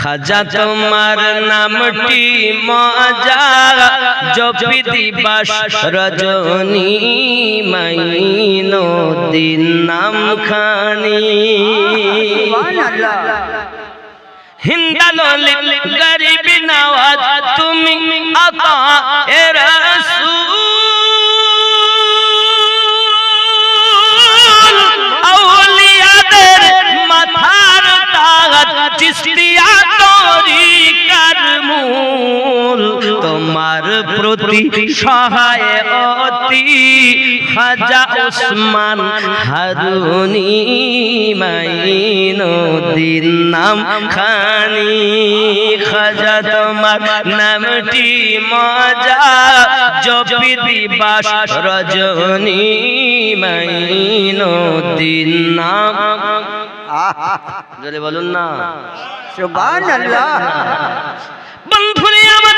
খাজা তোমার নামটি মজা, জপি দিবাস রজনী মাইনো দিন নাম খানি হিন্দালো গরিব নওয়াজ, তুমি আতা এ চিস্তিয়া তরিকার মূল। তোমার প্রতি সহায় অতি খাজা ওসমান হারুনি মাইনুদ্দিন নাম খানি খাজা তোমার নামটি মজা জপি দিবাস রজনী মাইনুদ্দিন নাম। জোরে বলুন না। সুবহানাল্লাহ। বন্ধুরে আমার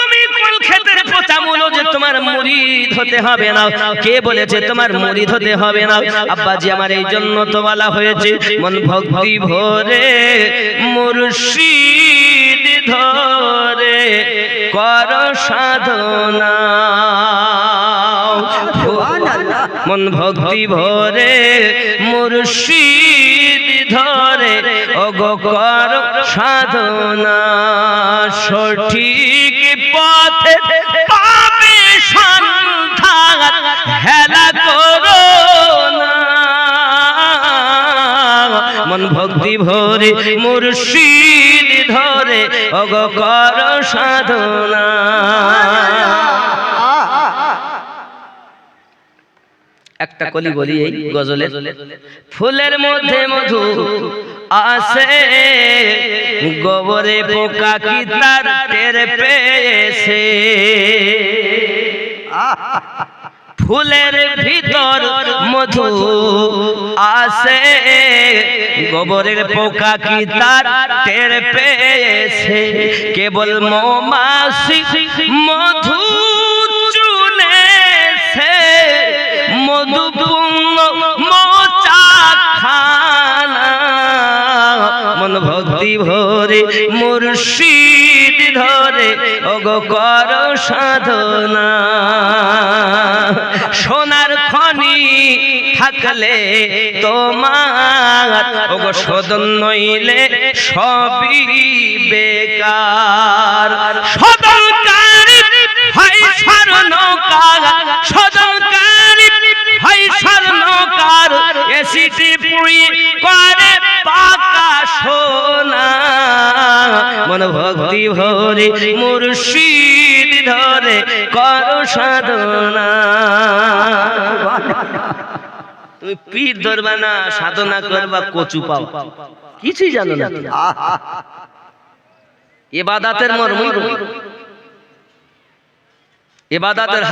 তুমি কোন ক্ষেত্রে পোতা বলো যে তোমার মুরিদ হতে হবে না? কে বলেছে তোমার মুরিদ হতে হবে না? আব্বাজি আমার এই জন্য তো বলা হয়েছে। মন ভক্তি ভরে মুর্শিদ কর সাধনা। মন ভক্তি ভরে মুর্শিদ ধরে অগো কর সাধনা। সঠিক পথে হেলা করো মন ভক্তি ভরে মুর্শিদ ধরে অগো কর সাধনা একটা কলি বলি এই গজলে ফুলের মধ্যে মধু আসে গোবরে পোকা কি তার টের পেয়েছে? ফুলের ভিতর মধু আসে গোবরের পোকা কি তার টের পেয়েছে? কেবল মৌমাছি মধু চুনেছে মধুপূর্ণ মোচা খানা মন ভক্তি ভরে মুর্শিদ ধরে, ওগো কর সাধনা। খনি থাকলে তোমার, ওগো সদন নইলে সবই বেকার। সদনকারী হয় স্বর্ণকার সদনকারী হয় স্বর্ণকার। এসিটি পুরি করে পাকা সোনা। মন ভক্তি ভরে মুর্শিদ ধরে করো সাধনা। তুমি পীর ধরবা না, সাধনা করবা, কচু পাও। কিছুই জানো না। এবাদাতের মর্ম। এবাদাতের